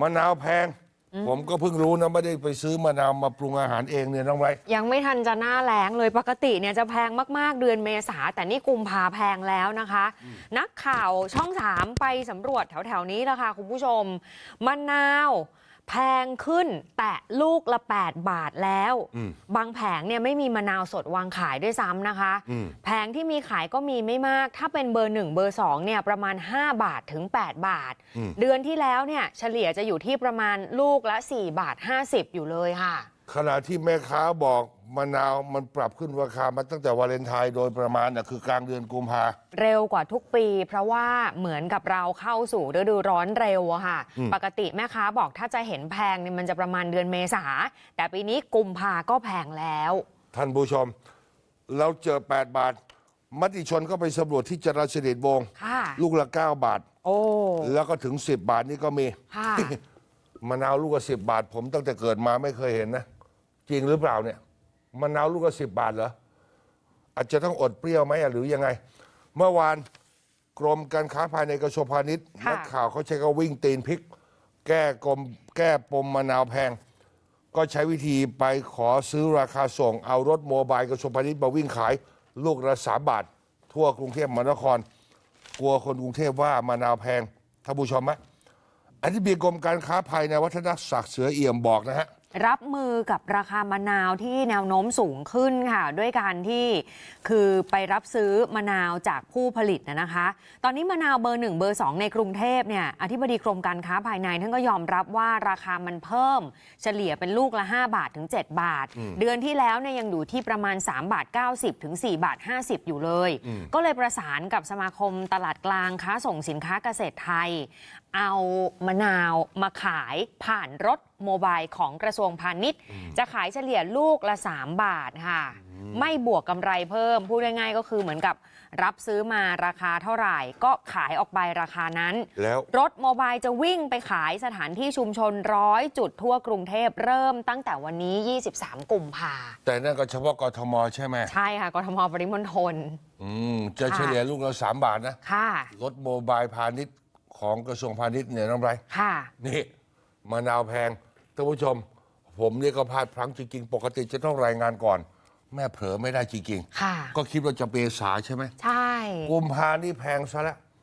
มะนาวแพง ผมก็เพิ่งรู้นะ ไม่ได้ไปซื้อมะนาวมาปรุงอาหารเองเนี่ยน้องไรยังไม่ทันจะหน้าแล้งเลยปกติเนี่ยจะแพงมาก ๆ เดือนเมษาแต่นี่กุมภาแพงแล้วนะคะ นักข่าวช่องสามไปสำรวจแถว ๆ นี้แล้วค่ะคุณผู้ชมมะนาว แพงขึ้นแต่ลูกละ 8 บาทแล้วอืมบางแผงเนี่ยไม่มีมะนาวสดวางขายด้วยซ้ำนะคะอืมแผงที่มีขายก็มีไม่มาก ถ้าเป็นเบอร์ 1 เบอร์ 2 เนี่ยประมาณ 5 บาทถึง 8 บาทอืมเดือนที่แล้วเนี่ยเฉลี่ยจะอยู่ที่ประมาณลูกละ 4 บาท 50 อยู่เลยค่ะ ขณะที่แม่ค้าบอกมะนาวมันปรับขึ้นราคามาตั้งแต่วาเลนไทน์โดยประมาณน่ะคือกลางเดือนกุมภา เร็วกว่าทุกปี เพราะว่าเหมือนกับเราเข้าสู่ฤดูร้อนเร็วอะค่ะ อืม ปกติแม่ค้าบอกถ้าจะเห็นแพงเนี่ยมันจะประมาณเดือนเมษา แต่ปีนี้กุมภาก็แพงแล้ว ท่านผู้ชม เราเจอ 8 บาท มติชนก็ไปสำรวจที่จราชเดชวงศ์ค่ะ ลูกละ 9 บาท โอ้ แล้วก็ถึง 10 บาทนี่ก็มี ค่ะ มะนาวลูกละสิบาท ผมตั้งแต่เกิดมาไม่เคยเห็นนะ จริงหรือเปล่าเนี่ยมะนาวลูกละสิบาทเหรออาจจะต้องอดเปรี้ยวไหมอะหรือยังไง เมื่อวานกรมการค้าภายในกระทรวงพาณิชย์ค่ะ นักข่าวเขาใช้ก็วิ่งตีนพริก แก้กรมแก้ปมมะนาวแพง ก็ใช้วิธีไปขอซื้อราคาส่ง เอารถโมบายกระทรวงพาณิชย์มาวิ่งขายลูกละสามบาท ทั่วกรุงเทพมหานคร กลัวคนกรุงเทพว่ามะนาวแพงท่านผู้ชมไหมอธิบดีกรมการค้าภายในวัฒนศักดิ์เสือเอี่ยมบอกนะฮะ รับมือกับราคามะนาวที่แนวโน้มสูงขึ้นค่ะ ด้วยการที่คือไปรับซื้อมะนาวจากผู้ผลิตนะนะคะ ตอนนี้มะนาวเบอร์หนึ่งเบอร์สองในกรุงเทพเนี่ยอธิบดีกรมการค้าภายในท่านก็ยอมรับว่าราคามันเพิ่ม เฉลี่ยเป็นลูกละ 5 บาทถึง 7 บาท เดือนที่แล้วเนี่ยยังอยู่ที่ประมาณ 3 บาท 90 ถึง 4 บาท 50 อยู่เลย ก็เลยประสานกับสมาคมตลาดกลางค้าส่งสินค้าเกษตรไทย เอามะนาวมาขายผ่านรถโมบายของกระทรวงพาณิชย์ จะขายเฉลี่ยลูกละ 3 บาทค่ะ ไม่บวกกำไรเพิ่ม พูดง่ายๆก็คือเหมือนกับรับซื้อมาราคาเท่าไหร่ ก็ขายออกไปราคานั้น แล้ว รถโมบายจะวิ่งไปขายสถานที่ชุมชนร้อยจุดทั่วกรุงเทพเริ่มตั้งแต่วันนี้ 23 กุมภาแต่นั่นก็เฉพาะกทมใช่ไหมใช่ค่ะกทมปริมณฑลอืมจะค่ะเฉลี่ยลูกละสามบาทนะค่ะ รถโมบายพาณิชย์ของกระทรวงพาณิชย์เนี่ยน้องไรค่ะ นี่ มะนาวแพงท่านผู้ชม ผมนี่ก็พลาดพลั้งจริง ๆ ปกติจะต้องรายงานก่อน แม่เผลอไม่ได้จริงค่ะ ๆ ก็คิดว่าจะเปษาใช่ไหมใช่ กุมภานี่แพงซะแล้ว